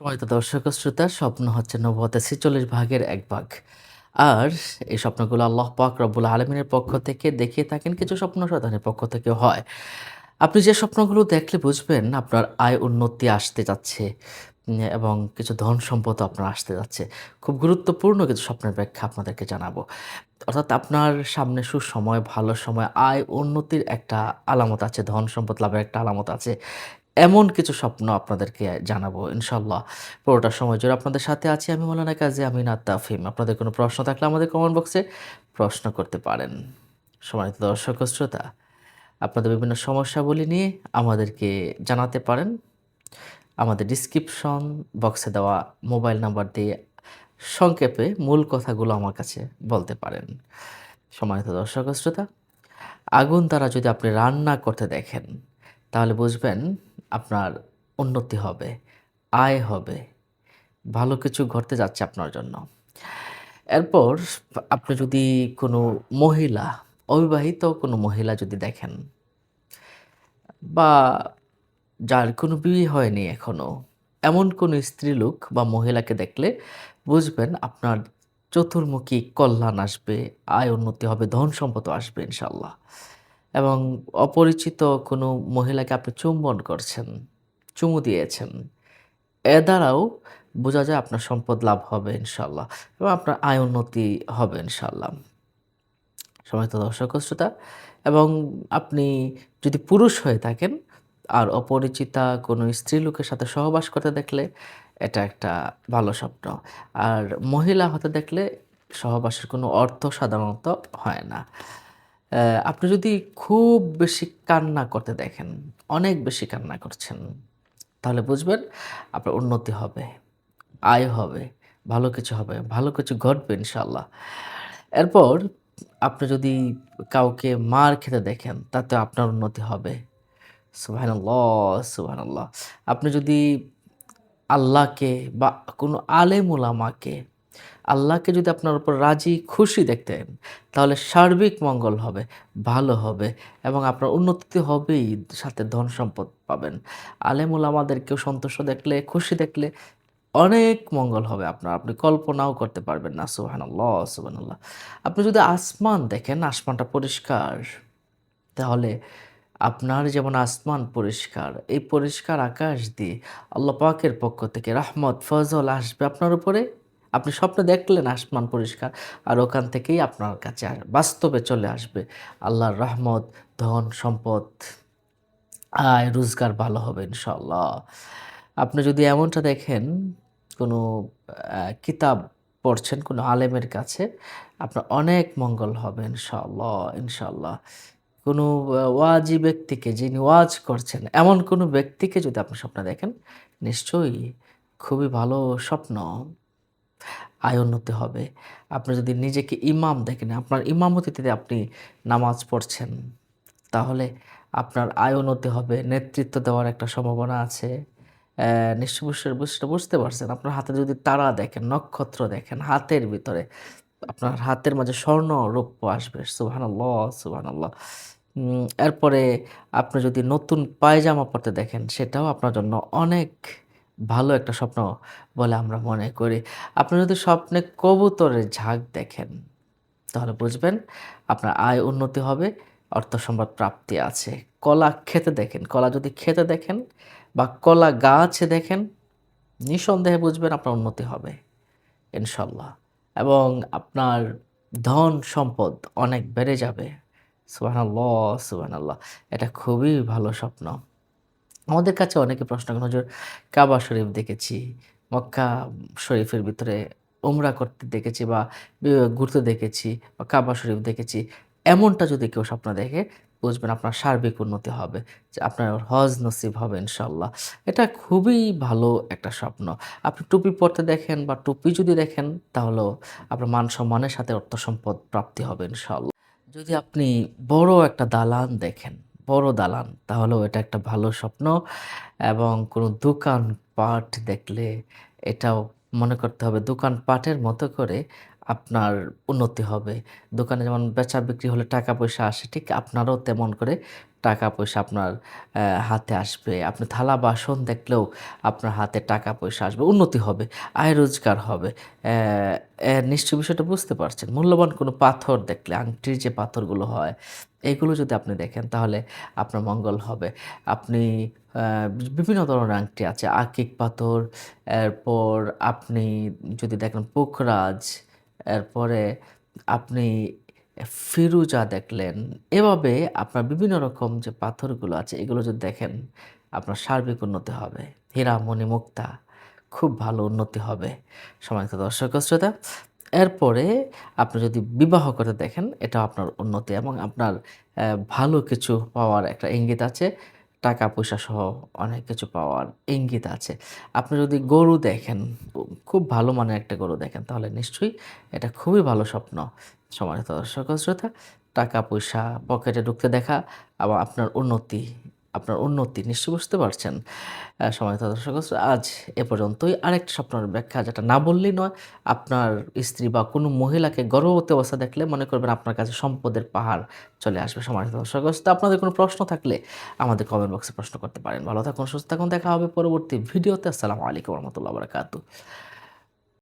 সময়ত দর্শক শ্রোতা, স্বপ্ন হচ্ছে নবতে ছেচল্লিশ ভাগের এক ভাগ। আর এই স্বপ্নগুলো আল্লাহ পাক রব্বুল আলমিনের পক্ষ থেকে দেখিয়ে থাকেন, কিছু স্বপ্ন শয়তানের পক্ষ থেকে হয়। আপনি যে স্বপ্নগুলো দেখলে বুঝবেন আপনার আয় উন্নতি আসতে যাচ্ছে, এবং কিছু ধন সম্পদ আপনার আসতে যাচ্ছে। খুব গুরুত্বপূর্ণ কিছু স্বপ্নের ব্যাখ্যা আপনাদেরকে জানাব। অর্থাৎ আপনার সামনে সুসময়, ভালো সময়, আয় উন্নতির একটা আলামত আছে, ধন সম্পদ লাভের একটা আলামত আছে। এমন কিছু স্বপ্ন আপনাদেরকে জানাব ইনশাল্লাহ পুরোটা সময় জুড়ে আপনাদের সাথে আছি আমি মৌলানা কাজী আমিন আত্তাফিম আপনাদের কোনো প্রশ্ন থাকলে আমাদের কমেন্ট বক্সে প্রশ্ন করতে পারেন। সম্মানিত দর্শক শ্রোতা, আপনাদের বিভিন্ন সমস্যাগুলি নিয়ে আমাদেরকে জানাতে পারেন। আমাদের ডিসক্রিপশন বক্সে দেওয়া মোবাইল নাম্বার দিয়ে সংক্ষেপে মূল কথাগুলো আমার কাছে বলতে পারেন। সম্মানিত দর্শক শ্রোতা, আগুন দ্বারা যদি আপনি রান্না করতে দেখেন তাহলে বুঝবেন আপনার উন্নতি হবে, আয় হবে, ভালো কিছু ঘটতে যাচ্ছে আপনার জন্য। এরপর আপনি যদি কোনো মহিলা, অবিবাহিত কোনো মহিলা যদি দেখেন বা যার কোনো বিয়ে হয়নি এখনও এমন কোনো স্ত্রীলোক বা মহিলাকে দেখলে বুঝবেন আপনার চতুর্মুখী কল্যাণ আসবে, আয় উন্নতি হবে, ধন সম্পদও আসবে ইনশাল্লাহ এবং অপরিচিত কোনো মহিলাকে আপনি চুম্বন করছেন, চুমু দিয়েছেন, এ দ্বারাও বোঝা যায় আপনার সম্পদ লাভ হবে ইনশাল্লাহ এবং আপনার আয় উন্নতি হবে ইনশাল্লাহ সময় দর্শক শ্রোতা, এবং আপনি যদি পুরুষ হয়ে থাকেন, আর অপরিচিতা কোনো স্ত্রী লোকের সাথে সহবাস করতে দেখলে এটা একটা ভালো স্বপ্ন। আর মহিলা হতে দেখলে সহবাসের কোনো অর্থ সাধারণত হয় না। আপনি যদি খুব বেশি কান্না করতে দেখেন, অনেক বেশি কান্না করছেন, তাহলে বুঝবেন আপনার উন্নতি হবে, আয় হবে, ভালো কিছু হবে, ভালো কিছু ঘটবে ইনশাল্লাহ এরপর আপনি যদি কাউকে মার খেতে দেখেন, তাতে আপনার উন্নতি হবে। সুবহানাল্লাহ সুবহানাল্লাহ। আপনি যদি আল্লাহকে বা কোনো আলেম ওলামাকে আল্লাহকে যদি আপনার উপর রাজি, খুশি দেখতেন তাহলে সার্বিক মঙ্গল হবে, ভালো হবে এবং আপনার উন্নতি হবেই, সাথে ধন সম্পদ পাবেন। আলেম ওলামাদেরকেও সন্তুষ্ট দেখলে, খুশি দেখলে অনেক মঙ্গল হবে আপনার। আপনি কল্পনাও করতে পারবেন না, সুবহানাল্লাহ সুবহানাল্লাহ। আপনি যদি আসমান দেখেন, আসমানটা পরিষ্কার, তাহলে আপনার যেমন আসমান পরিষ্কার, এই পরিষ্কার আকাশ দিয়ে আল্লাহ পাকের পক্ষ থেকে রহমত, ফজল আসবে আপনার উপরে আপনি স্বপ্নে দেখলেন আসমান পরিষ্কার আর ওখান থেকেই আপনার কাছে বাস্তবে চলে আসবে। আল্লাহর রহমত, ধন, সম্পদ, আয়, রোজগার ভালো হবে ইনশাল্লাহ আপনি যদি এমনটা দেখেন, কোনো কিতাব পড়ছেন কোনো আলেমের কাছে, আপনার অনেক মঙ্গল হবে ইনশাল্লাহ ইনশাল্লাহ কোনো ওয়াজি ব্যক্তিকে যিনি ওয়াজ করছেন, এমন কোনো ব্যক্তিকে যদি আপনি স্বপ্ন দেখেন, নিশ্চয়ই খুবই ভালো স্বপ্ন। আয় উন্নতি হবে। আপনি যদি নিজেকে ইমাম দেখেন, আপনার ইমামতিতে আপনি নামাজ পড়ছেন, তাহলে আপনার আয় উন্নতি হবে, নেতৃত্ব দেওয়ার একটা সম্ভাবনা আছে। নিশ্চয় বুঝতে বুঝতে পারছেন? আপনার হাতে যদি তারা দেখেন, নক্ষত্র দেখেন, হাতের ভিতরে আপনার হাতের মাঝে স্বর্ণ রৌপ্য আসবে। সুবহানাল্লাহ সুবহানাল্লাহ। এরপরে আপনি যদি নতুন পায়জামা পরতে দেখেন, সেটাও আপনার জন্য অনেক ভালো একটা স্বপ্ন বলে আমরা মনে করি। আপনি যদি স্বপ্নে কবুতরের ঝাঁক দেখেন, তাহলে বুঝবেন আপনার আয় উন্নতি হবে, অর্থ সম্পদ প্রাপ্তি আছে। কলা খেতে দেখেন, কলা যদি খেতে দেখেন বা কলা গাছে দেখেন, নিঃসন্দেহে বুঝবেন আপনার উন্নতি হবে, ইনশাল্লাহ। এবং আপনার ধন সম্পদ অনেক বেড়ে যাবে। সুবহানাল্লাহ সুবহানাল্লাহ। এটা খুবই ভালো স্বপ্ন। আমাদের কাছে অনেকে প্রশ্ন করেন, হুজুর, কাবা শরীফ দেখেছি, মক্কা শরীফের ভিতরে ওমরা করতে দেখেছি বা ঘুরতে দেখেছি বা, কাবা শরীফ দেখেছি, এমনটা যদি কেউ স্বপ্ন দেখে, বুঝবেন আপনার সার্বিক উন্নতি হবে, যে আপনার হজ নসিব হবে ইনশাল্লাহ এটা খুবই ভালো একটা স্বপ্ন। আপনি টুপি পরতে দেখেন বা টুপি যদি দেখেন, তাহলেও আপনার মান সম্মানের সাথে অর্থ সম্পদ প্রাপ্তি হবে ইনশাল্লাহ যদি আপনি বড় একটা দালান দেখেন বড় দালান, তাহলেও এটা একটা ভালো স্বপ্ন এবং কোনো দোকান পাট দেখলে এটাও মনে করতে হবে দোকান পাটের মতো করে আপনার উন্নতি হবে। দোকানে যেমন বেচা বিক্রি হলে টাকা পয়সা আসে, ঠিক আপনারও তেমন করে টাকা পয়সা আপনার হাতে আসবে। আপনি থালা, বাসন দেখলেও আপনার হাতে টাকা পয়সা আসবে, উন্নতি হবে, আয় রোজগার হবে। নিশ্চয় বিষয়টা বুঝতে পারছেন। মূল্যবান কোনো পাথর দেখলে, আংটির যে পাথরগুলো হয় এগুলো যদি আপনি দেখেন, তাহলে আপনার মঙ্গল হবে। আপনি বিভিন্ন ধরনের আংটি আছে, আকিক পাথর, এরপর আপনি যদি দেখেন পোখরাজ, এরপরে আপনি ফিরুজা দেখলেন, এভাবে আপনার বিভিন্ন রকম যে পাথরগুলো আছে, এগুলো যদি দেখেন, আপনার সার্বিক উন্নতি হবে। হীরা মণি মুক্তা, খুব ভালো উন্নতি হবে। সম্মানিত দর্শক শ্রোতা এরপরে আপনি যদি বিবাহ করে দেখেন এটা আপনার উন্নতি এবং আপনার ভালো কিছু পাওয়ার একটা ইঙ্গিত আছে। টাকা, পয়সা সহ অনেক কিছু পাওয়ার ইঙ্গিত আছে। আপনি যদি গরু দেখেন, খুব ভালো মানের একটা গরু দেখেন, তাহলে নিশ্চয়ই এটা খুবই ভালো স্বপ্ন। সম্মানিত দর্শক শ্রোতা, টাকা, পয়সা, পকেটে ঢুকতে দেখা, আবার আপনার উন্নতি আপনার উন্নতি নিশ্চয়ই বুঝতে পারছেন। সম্মানিত দর্শক আজ এ পর্যন্তই। আরেকটা স্বপ্নের ব্যাখ্যা যেটা না বললেই নয় আপনার স্ত্রী বা কোনো মহিলাকে গর্ভবতী অবস্থা দেখলে মনে করবেন আপনার কাছে সম্পদের পাহাড় চলে আসবে। সম্মানিত দর্শক শ্রোতা, আপনাদের কোনো প্রশ্ন থাকলে আমাদের কমেন্ট বক্সে প্রশ্ন করতে পারেন। ভালো থাকুন সুস্থ থাকুন দেখা হবে পরবর্তী ভিডিওতে। আসসালামু আলাইকুম রহমতুল্লাহ বারকাতু